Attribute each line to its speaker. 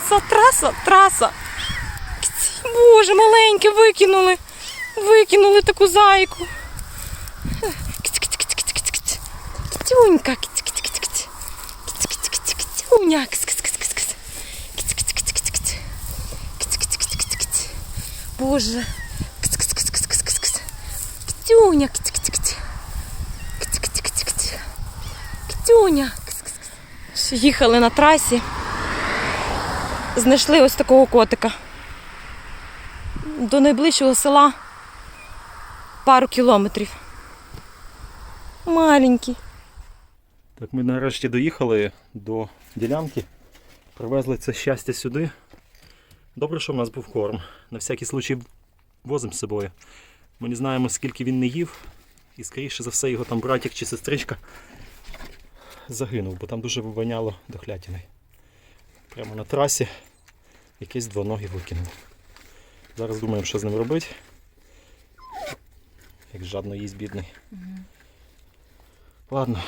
Speaker 1: траса, траса, траса. Боже, маленьке, викинули. Викинули таку зайку. Кітюнька, кць. Боже. Кітюня. Кітюня. Їхали на трасі. Знайшли ось такого котика. До найближчого села пару кілометрів. Маленький.
Speaker 2: Так, ми нарешті доїхали до ділянки. Привезли це щастя сюди. Добре, що в нас був корм. На всякий случай возимо з собою. Ми не знаємо, скільки він не їв. І скоріше за все його там братик чи сестричка загинув, бо там дуже вивоняло дохлятиною. Прямо на трасі якийсь двоногий викинув. Зараз думаємо, що з ним робити. Як жадно їсть бідний. Ладно,